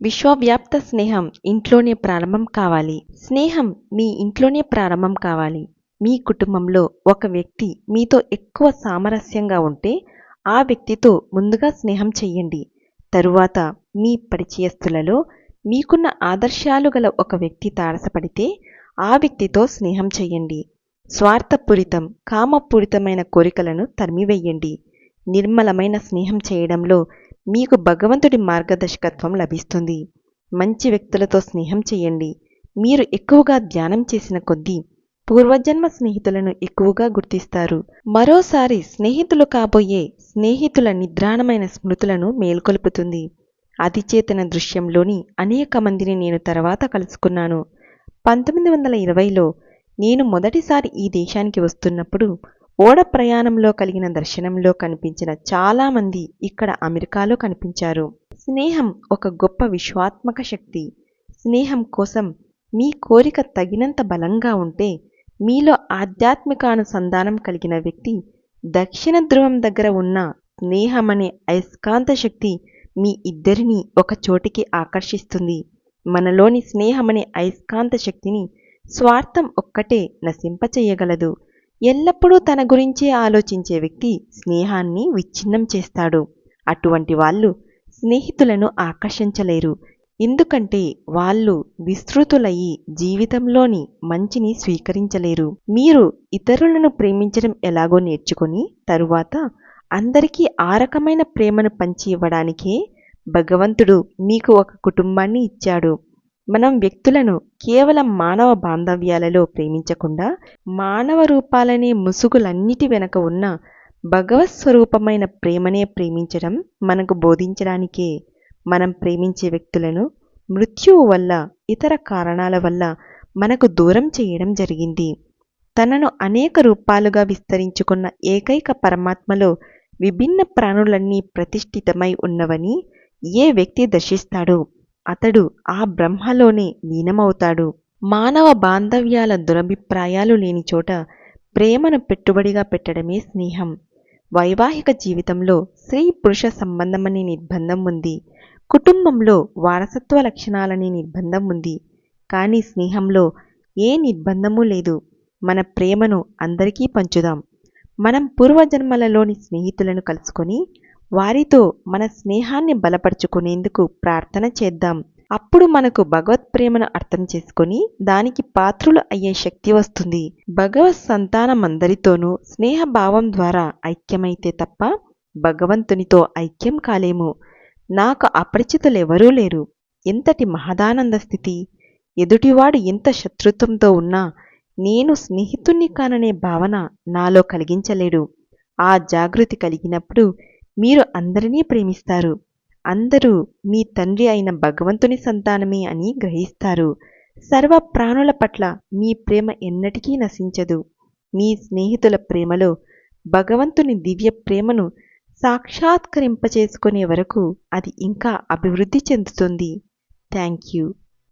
విశ్వవ్యాప్త స్నేహం ఇంట్లోనే ప్రారంభం కావాలి. స్నేహం మీ ఇంట్లోనే ప్రారంభం కావాలి. మీ కుటుంబంలో ఒక వ్యక్తి మీతో ఎక్కువ సామరస్యంగా ఉంటే ఆ వ్యక్తితో ముందుగా స్నేహం చెయ్యండి. తరువాత మీ పరిచయస్తులలో మీకున్న ఆదర్శాలు గల ఒక వ్యక్తి తారసపడితే ఆ వ్యక్తితో స్నేహం చెయ్యండి. స్వార్థపూరితం కామపూరితమైన కోరికలను తరిమివేయండి. నిర్మలమైన స్నేహం చేయడంలో మీకు భగవంతుడి మార్గదర్శకత్వం లభిస్తుంది. మంచి వ్యక్తులతో స్నేహం చేయండి. మీరు ఎక్కువగా ధ్యానం చేసిన కొద్దీ పూర్వజన్మ స్నేహితులను ఎక్కువగా గుర్తిస్తారు. మరోసారి స్నేహితులు కాబోయే స్నేహితుల నిద్రాణమైన స్మృతులను మేల్కొల్పుతుంది. అతిచేతన దృశ్యంలోని అనేక మందిని నేను తర్వాత కలుసుకున్నాను. పంతొమ్మిది వందల ఇరవైలో నేను మొదటిసారి ఈ దేశానికి వస్తున్నప్పుడు ఓడ ప్రయాణంలో కలిగిన దర్శనంలో కనిపించిన చాలామంది ఇక్కడ అమెరికాలో కనిపించారు. స్నేహం ఒక గొప్ప విశ్వాత్మక శక్తి. స్నేహం కోసం మీ కోరిక తగినంత బలంగా ఉంటే మీలో ఆధ్యాత్మికానుసంధానం కలిగిన వ్యక్తి దక్షిణ ధ్రువం దగ్గర ఉన్న స్నేహమనే అయస్కాంత శక్తి మీ ఇద్దరిని ఒక చోటికి ఆకర్షిస్తుంది. మనలోని స్నేహమనే అయస్కాంత శక్తిని స్వార్థం ఒక్కటే నశింపచేయగలదు. ఎల్లప్పుడూ తన గురించే ఆలోచించే వ్యక్తి స్నేహాన్ని విచ్ఛిన్నం చేస్తాడు. అటువంటి వాళ్ళు స్నేహితులను ఆకర్షించలేరు. ఎందుకంటే వాళ్ళు విస్తృతులయ్యి జీవితంలోని మంచిని స్వీకరించలేరు. మీరు ఇతరులను ప్రేమించడం ఎలాగో నేర్చుకుని తరువాత అందరికీ ఆ రకమైన ప్రేమను పంచి ఇవ్వడానికే భగవంతుడు మీకు ఒక కుటుంబాన్ని ఇచ్చాడు. మనం వ్యక్తులను కేవలం మానవ బాంధవ్యాలలో ప్రేమించకుండా మానవ రూపాలనే ముసుగులన్నిటి వెనక ఉన్న భగవత్ స్వరూపమైన ప్రేమనే ప్రేమించడం మనకు బోధించడానికే. మనం ప్రేమించే వ్యక్తులను మృత్యువు వల్ల ఇతర కారణాల వల్ల మనకు దూరం చేయడం జరిగింది. తనను అనేక రూపాలుగా విస్తరించుకున్న ఏకైక పరమాత్మలో విభిన్న ప్రాణులన్నీ ప్రతిష్ఠితమై ఉన్నవని ఏ వ్యక్తి దర్శిస్తాడు? అతడు ఆ బ్రహ్మలోనే లీనమవుతాడు. మానవ బాంధవ్యాల దురభిప్రాయాలు లేని చోట ప్రేమను పెట్టుబడిగా పెట్టడమే స్నేహం. వైవాహిక జీవితంలో స్త్రీ పురుష సంబంధమనే నిర్బంధం ఉంది. కుటుంబంలో వారసత్వ లక్షణాలనే నిర్బంధం ఉంది. కానీ స్నేహంలో ఏ నిర్బంధము లేదు. మన ప్రేమను అందరికీ పంచుదాం. మనం పూర్వజన్మలలోని స్నేహితులను కలుసుకొని వారితో మన స్నేహాన్ని బలపరుచుకునేందుకు ప్రార్థన చేద్దాం. అప్పుడు మనకు భగవత్ ప్రేమను అర్థం చేసుకొని దానికి పాత్రులు అయ్యే శక్తి వస్తుంది. భగవత్ సంతానమందరితోనూ స్నేహభావం ద్వారా ఐక్యమైతే తప్ప భగవంతునితో ఐక్యం కాలేము. నాకు అపరిచితులెవరూ లేరు. ఎంతటి మహదానంద స్థితి? ఎదుటివాడు ఎంత శత్రుత్వంతో ఉన్నా నేను స్నేహితుణ్ణి కాననే భావన నాలో కలిగించలేడు. ఆ జాగృతి కలిగినప్పుడు మీరు అందరినీ ప్రేమిస్తారు. అందరూ మీ తండ్రి అయిన భగవంతుని సంతానమే అని గ్రహిస్తారు. సర్వ ప్రాణుల పట్ల మీ ప్రేమ ఎన్నటికీ నశించదు. మీ స్నేహితుల ప్రేమలో భగవంతుని దివ్య ప్రేమను సాక్షాత్కరింపచేసుకునే వరకు అది ఇంకా అభివృద్ధి చెందుతుంది. Thank you.